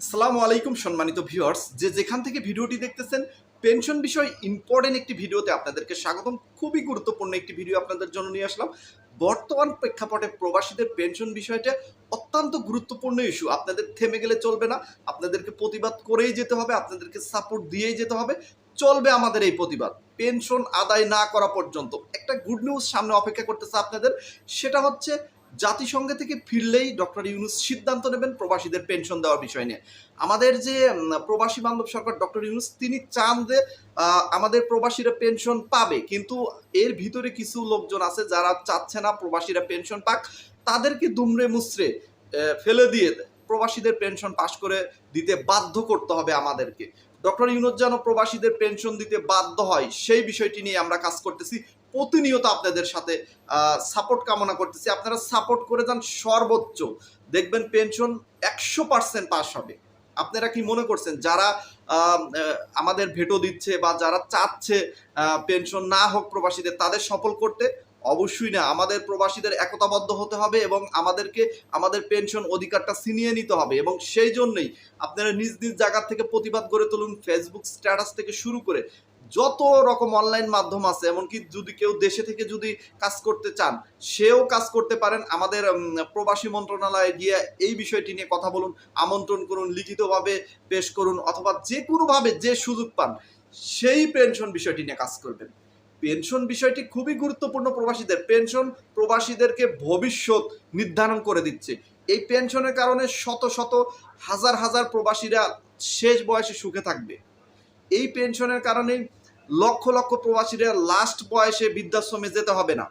আসসালামু আলাইকুম সম্মানিত ভিউয়ার্স। যে যেখান থেকে ভিডিওটি দেখতেছেন পেনশন বিষয় ইম্পর্টেন্ট একটি ভিডিওতে আপনাদেরকে স্বাগতম। খুবই গুরুত্বপূর্ণ একটি ভিডিও আপনাদের জন্য নিয়ে আসলাম। বর্তমান প্রেক্ষাপটে প্রবাসীদের পেনশন বিষয়টা অত্যন্ত গুরুত্বপূর্ণ ইস্যু আপনাদের থেমে গেলে চলবে না। আপনাদেরকে প্রতিবাদ করেই যেতে হবে, আপনাদেরকে সাপোর্ট দিয়েই যেতে হবে। চলবে আমাদের এই প্রতিবাদ। পেনশন আদায় না করা পর্যন্ত। একটা গুড নিউজ সামনে অপেক্ষা করতেছে আপনাদের। সেটা হচ্ছে জাতিসংঘ থেকে ফিরলেই ডক্টর ইউনুস সিদ্ধান্ত নেবেন প্রবাসীদের পেনশন দেওয়ার বিষয় নিয়ে। আমাদের যে প্রবাসী বান্ধব সরকার ডক্টর ইউনুস, তিনি চান যে আমাদের প্রবাসীরা পেনশন পাবে। কিন্তু এর ভিতরে কিছু লোকজন আছে যারা চাচ্ছে না প্রবাসীরা পেনশন পাক। তাদেরকে দুমড়ে মুচড়ে ফেলে দিয়ে প্রবাসীদের পেনশন পাশ করে দিতে বাধ্য করতে হবে আমাদেরকে। ডক্টর ইউনুস যেন প্রবাসীদের পেনশন দিতে বাধ্য হয়, সেই বিষয়টি নিয়ে আমরা কাজ করতেছি। প্রতিনিয়ত আপনাদের সাথে সাপোর্ট কামনা করতেছি। আপনারা সাপোর্ট করে যান সর্বোচ্চ। দেখবেন পেনশন একশো পার্সেন্ট পাস হবে। আপনারা কি মনে করছেন, যারা আমাদের ভেটো দিচ্ছে বা যারা চাচ্ছে পেনশন না হোক প্রবাসীদের, তাদের সফল করতে অবশ্যই না, আমাদের প্রবাসীদের একতাবদ্ধ হতে হবে এবং আমাদেরকে, আমাদের পেনশন অধিকারটা ছিনিয়ে নিতে হবে এবং সেই জন্যই আপনারা নিজ নিজ জায়গা থেকে প্রতিবাদ গড়ে তুলুন ফেসবুক স্ট্যাটাস থেকে শুরু করে যত রকম অনলাইন মাধ্যম আছে, এমনকি যদি কেউ দেশে থেকে যদি কাজ করতে চান, সেও কাজ করতে পারেন। আমাদের প্রবাসী মন্ত্রণালয়ে গিয়ে এই বিষয়টি নিয়ে কথা বলুন, আমন্ত্রণ করুন, লিখিতভাবে পেশ করুন, অথবা যে কোনোভাবে যে সুযোগ পান, সেই পেনশন বিষয়টি নিয়ে কাজ করবেন। পেনশন বিষয়টি খুবই গুরুত্বপূর্ণ প্রবাসীদের। পেনশন প্রবাসীদেরকে ভবিষ্যৎ নির্ধারণ করে দিচ্ছে। এই পেনশনের কারণে শত শত হাজার হাজার প্রবাসীরা শেষ বয়সে সুখে থাকবে। এই পেনশনের কারণে লক্ষ লক্ষ প্রবাসীরা লাস্ট বয়সে বৃদ্ধাশ্রমে যেতে হবে না।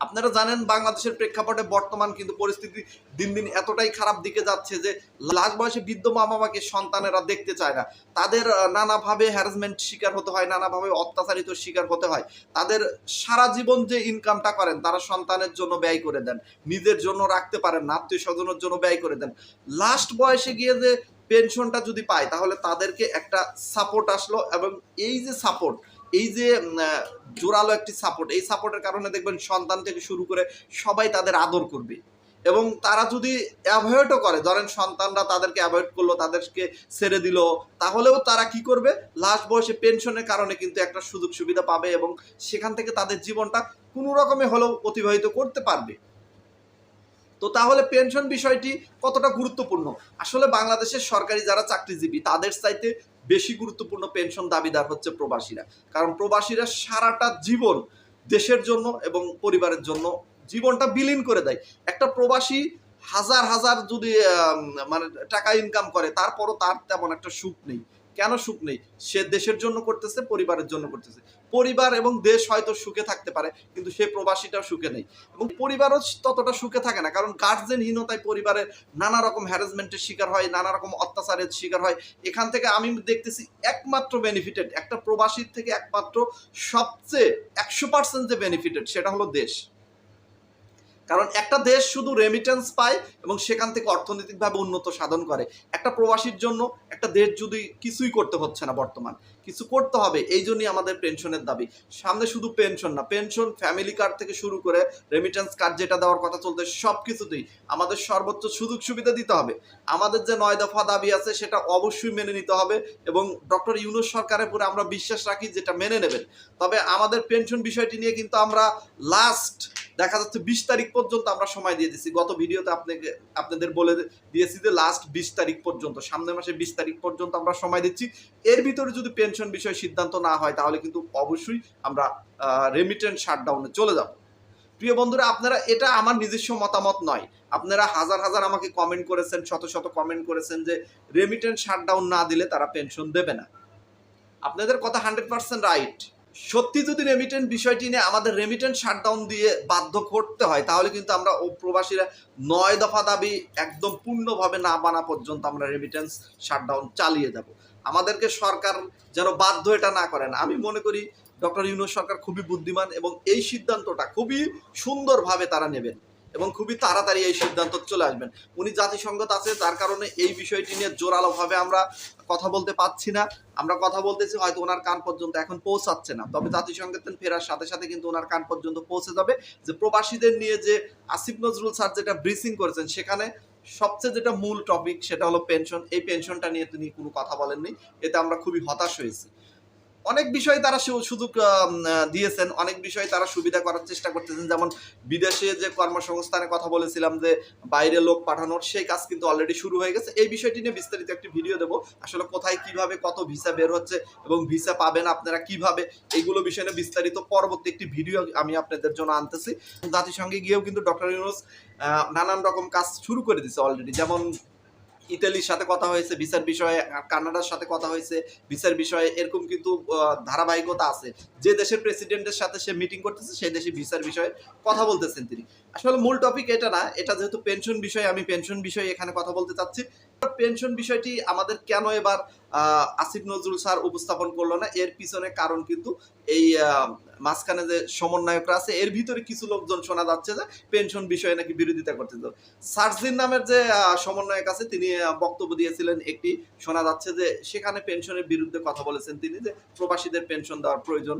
আপনারা জানেন বাংলাদেশের প্রেক্ষাপটে বর্তমান কিন্তু পরিস্থিতি দিন দিন এতটাই খারাপ দিকে যাচ্ছে যে লাস্ট বয়সে বৃদ্ধ মা বাবাকে সন্তানেরা দেখতে চায় না। তাদের নানাভাবে হ্যারাসমেন্ট শিকার হতে হয়, নানাভাবে অত্যাচারিত শিকার হতে হয়। তাদের সারা জীবন যে ইনকামটা করেন, তারা সন্তানের জন্য ব্যয় করে দেন। নিজের জন্য রাখতে পারেন না, আত্মীয় স্বজনের জন্য ব্যয় করে দেন। লাস্ট বয়সে গিয়ে যে পেনশনটা যদি পায়, তাহলে তাদেরকে একটা সাপোর্ট আসলো এবং এই যে সাপোর্ট এই যে জোরালো একটি সাপোর্ট এই সাপোর্টের কারণে দেখবেন সন্তান থেকে শুরু করে সবাই তাদের আদর করবে। এবং তারা যদি অ্যাভয়েডও করে, ধরেন সন্তানরা তাদেরকে অ্যাভয়েড করল, তাদেরকে ছেড়ে দিল, তাহলেও তারা কি করবে? লাস্ট বয়সে পেনশনের কারণে কিন্তু একটা সুযোগ সুবিধা পাবে এবং সেখান থেকে তাদের জীবনটা কোনো রকমে হলেও অতিবাহিত করতে পারবে। তো তাহলে পেনশন বিষয়টি কতটা গুরুত্বপূর্ণ? আসলে বাংলাদেশের সরকারি যারা চাকরিজীবী, তাদের চাইতে বেশি গুরুত্বপূর্ণ পেনশন দাবিদার হচ্ছে প্রবাসীরা। কারণ প্রবাসীরা সারাটা জীবন দেশের জন্য এবং পরিবারের জন্য জীবনটা বিলীন করে দেয়। একটা প্রবাসী হাজার হাজার যদি মানে টাকা ইনকাম করে, তারপরও তার তেমন একটা সুখ নেই। কেন সুখ নেই? সে দেশের জন্য করতেছে, পরিবারের জন্য করতেছে। পরিবার এবং দেশ হয়তো সুখে থাকতে পারে, কিন্তু সে প্রবাসীটাও সুখে নেই। এবং পরিবারও ততটা সুখে থাকে না, কারণ গার্জেনহীনতায় পরিবারের নানা রকম হ্যারাসমেন্টের শিকার হয়, নানা রকম অত্যাচারের শিকার হয়। এখান থেকে আমি দেখতেছি একমাত্র বেনিফিটেড একটা প্রবাসীর থেকে একমাত্র সবচেয়ে একশো পার্সেন্ট যে বেনিফিটেড সেটা হলো দেশ। কারণ একটা দেশ শুধু রেমিটেন্স পায় এবং সেখান থেকে অর্থনৈতিকভাবে উন্নত সাধন করে। একটা প্রবাসীর জন্য একটা দেশ যদি কিছুই করতে হচ্ছে না বর্তমান কিছু করতে হবে, এই জন্যই আমাদের পেনশনের দাবি। সামনে শুধু পেনশন না পেনশন ফ্যামিলি কার্ড থেকে শুরু করে রেমিটেন্স কার্ড যেটা দেওয়ার কথা চলতে সব কিছুতেই আমাদের সর্বোচ্চ সুযোগ সুবিধা দিতে হবে। আমাদের যে নয় দফা দাবি আছে সেটা অবশ্যই মেনে নিতে হবে এবং ডক্টর ইউনুস সরকারের উপরে আমরা বিশ্বাস রাখি যেটা মেনে নেবেন। তবে আমাদের পেনশন বিষয়টি নিয়ে কিন্তু আমরা লাস্ট দেখা যাচ্ছে বিশ তারিখ পর্যন্ত আমরা সময় দিয়ে দিচ্ছি গত ভিডিওতে আপনাকে, আপনাদের বলে দিয়েছি যে লাস্ট বিশ তারিখ পর্যন্ত, সামনের মাসে বিশ তারিখ পর্যন্ত আমরা সময় দিচ্ছি। এর ভিতরে যদি পেনশন বিষয়ে সিদ্ধান্ত না হয়, তাহলে কিন্তু অবশ্যই আমরা রেমিটেন্স শাটডাউনে চলে যাব। প্রিয় বন্ধুরা, আপনারা, এটা আমার নিজস্ব মতামত নয়। আপনারা হাজার হাজার আমাকে কমেন্ট করেছেন, শত শত কমেন্ট করেছেন যে রেমিটেন্স শাটডাউন না দিলে তারা পেনশন দেবে না। আপনাদের কথা হান্ড্রেড পার্সেন্ট রাইট সত্যি যদি রেমিটেন্ট বিষয়টি নিয়ে আমাদের রেমিটেন্ট শাটডাউন দিয়ে বাধ্য করতে হয়, তাহলে কিন্তু আমরা ও প্রবাসীরা নয় দফা দাবি একদম পূর্ণভাবে না বানা পর্যন্ত আমরা রেমিটেন্স শাটডাউন চালিয়ে যাব। আমাদেরকে সরকার যেন বাধ্য এটা না করেন। আমি মনে করি ডক্টর ইউনুস সরকার খুবই বুদ্ধিমান এবং এই সিদ্ধান্তটা খুবই সুন্দরভাবে তারা নেবেন। এবং খুবই তাড়াতাড়ি এই সিদ্ধান্ত চলে আসবেন। উনি জাতিসংঘত আছে, তার কারণে এই বিষয়টি নিয়ে জোরালোভাবে আমরা কথা বলতে পাচ্ছি না। আমরা কথা বলতেছি, হয়তো ওনার কান পর্যন্ত এখন পৌঁছাচ্ছে না। তবে জাতিসংঘের ফেরার সাথে সাথে কিন্তু ওনার কান পর্যন্ত পৌঁছে যাবে। যে প্রবাসীদের নিয়ে যে আসিফ নজরুল স্যার যেটা ব্রিফিং করেছেন, সেখানে সবচেয়ে যেটা মূল টপিক সেটা হলো পেনশন এই পেনশনটা নিয়ে তিনি কোনো কথা বলেননি। এতে আমরা খুবই হতাশ হয়েছি। অনেক বিষয় তারা সুযোগ দিয়েছেন, অনেক বিষয় তারা সুবিধা করার চেষ্টা করতেছেন। যেমন বিদেশে যে কর্মসংস্থানের কথা বলেছিলাম যে বাইরে লোক পাঠানোর, সেই কাজ কিন্তু অলরেডি শুরু হয়ে গেছে। এই বিষয়টি নিয়ে বিস্তারিত একটি ভিডিও দেবো। আসলে কোথায় কীভাবে কত ভিসা বের হচ্ছে এবং ভিসা পাবেন আপনারা কীভাবে এইগুলো বিষয় নিয়ে বিস্তারিত পরবর্তী একটি ভিডিও আমি আপনাদের জন্য আনতেছি। জাতিসংঘে গিয়েও কিন্তু ডক্টর ইউনুস নানান রকম কাজ শুরু করে দিছে অলরেডি যেমন ইতালির সাথে কথা হয়েছে, ভিসার বিষয়ে, কানাডার সাথে কথা হয়েছে, ভিসার বিষয়ে এরকম কিন্তু ধারাবাহিকতা আছে। যে দেশের প্রেসিডেন্টের সাথে সে মিটিং করতেছে, সেই দেশে ভিসার বিষয়ে কথা বলতেছেন তিনি। আসলে মূল টপিক এটা না, এটা যেহেতু পেনশন বিষয়ে, আমি পেনশন বিষয়ে এখানে কথা বলতে চাচ্ছি। পেনশন বিষয়টি আমাদের কেন এবার আসিফ নজরুল স্যার উপস্থাপন করল না? এর পিছনে কারণ কিন্তু এই মাঝখানে যে সমন্বয়করা আছে, এর ভিতরে কিছু লোকজন শোনা যাচ্ছে যে পেনশন বিষয়ে নাকি বিরোধিতা করতে সার্জিন নামের যে সমন্বয়ক আছে, তিনি বক্তব্য দিয়েছিলেন একটি, শোনা যাচ্ছে যে সেখানে পেনশনের বিরুদ্ধে কথা বলেছেন তিনি যে প্রবাসীদের পেনশন দেওয়ার প্রয়োজন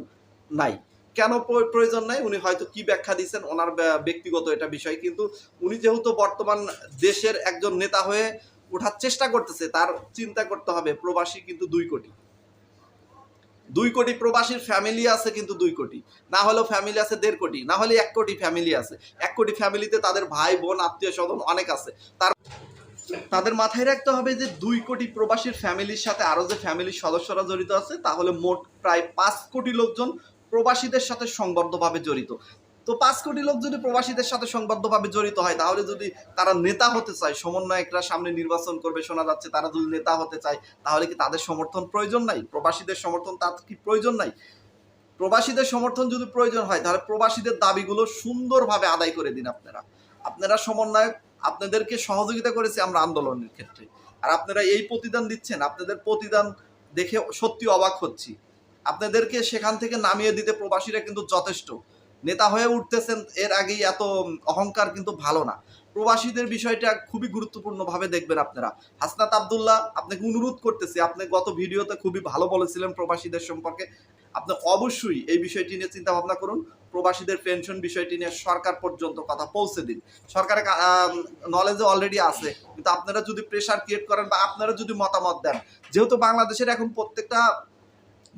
নাই। কেন প্রয়োজন নাই? উনি হয়তো কি ব্যাখ্যা দিচ্ছেন ওনার ব্যক্তিগত এটা বিষয়। কিন্তু উনি যেহেতু বর্তমান দেশের একজন নেতা হয়ে ওঠার চেষ্টা করতেছে, তার চিন্তা করতে হবে, প্রবাসী কিন্তু দুই কোটি। দুই কোটি প্রবাসীর ফ্যামিলি আছে কিন্তু দুই কোটি। না হলেও ফ্যামিলি আছে দেড় কোটি, না হলে এক কোটি ফ্যামিলি আছে। এক কোটি ফ্যামিলিতে তাদের ভাই, বোন, আত্মীয় স্বজন অনেক আছে। তার তাদের মাথায় রাখতে হবে যে দুই কোটি প্রবাসীর ফ্যামিলির সাথে আরও যে ফ্যামিলির সদস্যরা জড়িত আছে, তাহলে মোট প্রায় পাঁচ কোটি লোকজন প্রবাসীদের সাথে সংবদ্ধভাবে জড়িত। তো পাঁচ কোটি লোক যদি প্রবাসীদের সাথে সংবদ্ধভাবে জড়িত হয়, তাহলে যদি তারা নেতা হতে চায়, সমন্বয়করা সামনে নির্বাচন করবে শোনা যাচ্ছে, তারা যদি নেতা হতে চায়, তাহলে কি তাদের সমর্থন প্রয়োজন নাই? প্রবাসীদের সমর্থন তার কি প্রয়োজন নাই? প্রবাসীদের সমর্থন যদি প্রয়োজন হয়, তাহলে প্রবাসীদের দাবিগুলো সুন্দরভাবে আদায় করে দিন আপনারা। আপনারা সমন্বয়ক, আপনাদেরকে সহযোগিতা করেছে আমরা আন্দোলনের ক্ষেত্রে। আর আপনারা এই প্রতিদান দিচ্ছেন, আপনাদের প্রতিদান দেখে সত্যি অবাক হচ্ছি। আপনাদেরকে সেখান থেকে নামিয়ে দিতে প্রবাসীরা কিন্তু যথেষ্ট। নেতা হয়ে উঠতেছেন, এর আগেই এত অহংকার কিন্তু ভালো না। প্রবাসীদের বিষয়টা খুবই গুরুত্বপূর্ণভাবে দেখবেন আপনারা। হাসনাত আবদুল্লাহ, আপনাকে অনুরোধ করতেছি, আপনি গত ভিডিওতে খুবই ভালো বলেছিলেন প্রবাসীদের সম্পর্কে। আপনি অবশ্যই এই বিষয়টি নিয়ে চিন্তা ভাবনা করুন, প্রবাসীদের পেনশন বিষয়টি নিয়ে সরকার পর্যন্ত কথা পৌঁছে দিন। সরকারের নলেজে অলরেডি আছে, কিন্তু আপনারা যদি প্রেশার ক্রিয়েট করেন বা আপনারা যদি মতামত দেন, যেহেতু বাংলাদেশের এখন প্রত্যেকটা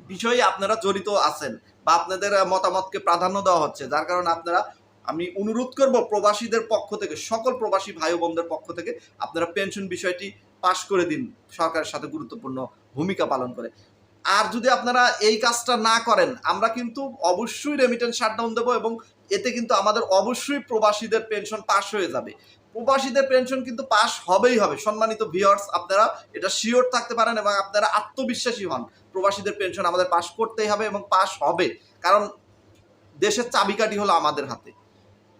বিষয়ে আপনারা জড়িত আছেন বা আপনাদের মতামতকে প্রাধান্য দেওয়া হচ্ছে, যার কারণে আপনারা, আমি অনুরোধ করব প্রবাসীদের পক্ষ থেকে, সকল প্রবাসী ভাই বোনদের পক্ষ থেকে আপনারা পেনশন বিষয়টি পাশ করে দিন, সরকারের সাথে গুরুত্বপূর্ণ ভূমিকা পালন করে। আর যদি আপনারা এই কাজটা না করেন, আমরা কিন্তু অবশ্যই রেমিটেন্স শাটডাউন দেবো এবং এতে কিন্তু আমাদের অবশ্যই প্রবাসীদের পেনশন পাস হয়ে যাবে। প্রবাসীদের পেনশন কিন্তু পাস হবেই হবে। সম্মানিত ভিওয়ার্স আপনারা এটা শিওর থাকতে পারেন এবং আপনারা আত্মবিশ্বাসী হন। প্রবাসীদের পেনশন আমাদের পাস করতেই হবে এবং পাস হবে। কারণ দেশের চাবিকাঠি হলো আমাদের হাতে।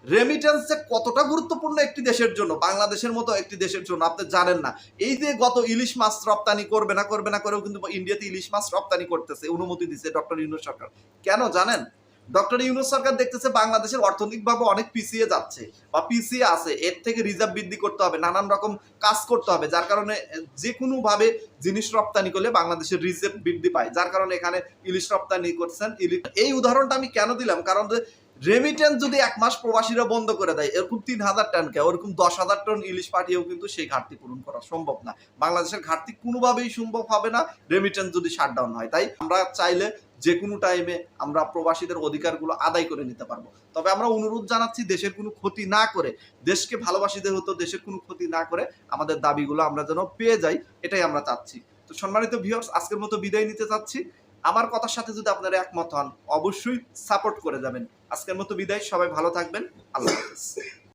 রেমিটেন্স কতটা গুরুত্বপূর্ণ একটি দেশের জন্য, বাংলাদেশের মতো একটি দেশের জন্য, আপনি জানেন না। এই যে গত ইলিশ মাছ রপ্তানি করবে না করবে না, করেও কিন্তু ইন্ডিয়াতে ইলিশ মাছ রপ্তানি করতেছে, অনুমতি দিচ্ছে ডক্টর ইউনুস সরকার। কেন জানেন? ডক্টর ইউনুস সরকার দেখতেছে বাংলাদেশের অর্থনৈতিকভাবে অনেক পিছিয়ে যাচ্ছে বা পিছিয়ে আছে, এর থেকে রিজার্ভ বৃদ্ধি করতে হবে, নানান রকম কাজ করতে হবে, যার কারণে যে কোনো ভাবে জিনিস রপ্তানি করলে বাংলাদেশের রিজার্ভ বৃদ্ধি পায়, যার কারণে এখানে ইলিশ রপ্তানি করছেন ইলিশ। এই উদাহরণটা আমি কেন দিলাম? কারণ রেমিটেন্স যদি এক মাস প্রবাসীরা বন্ধ করে দেয়, এরকম তিন হাজার টন কে, ওরকম দশ হাজার টন ইলিশ পাঠিয়েও কিন্তু সেই ঘাটতি পূরণ করা সম্ভব না। বাংলাদেশের ঘাটতি কোনোভাবেই সম্ভব হবে না রেমিটেন্স যদি শাটডাউন হয়। তাই আমরা চাইলে যে কোনো টাইমে আমরা প্রবাসীদের অধিকারগুলো আদায় করে নিতে পারব। তবে আমরা অনুরোধ জানাচ্ছি, দেশের কোনো ক্ষতি না করে, দেশকে ভালোবাসীদের হতো দেশের কোনো ক্ষতি না করে আমাদের দাবিগুলো আমরা যেন পেয়ে যাই, এটাই আমরা চাচ্ছি। তো সম্মানিত ভিউয়ার্স আজকের মতো বিদায় নিতে চাচ্ছি। আমার কথার সাথে যদি আপনারা একমত হন, অবশ্যই সাপোর্ট করে যাবেন। আজকের মতো বিদায় সবাই ভালো থাকবেন। আল্লাহ হাফেজ।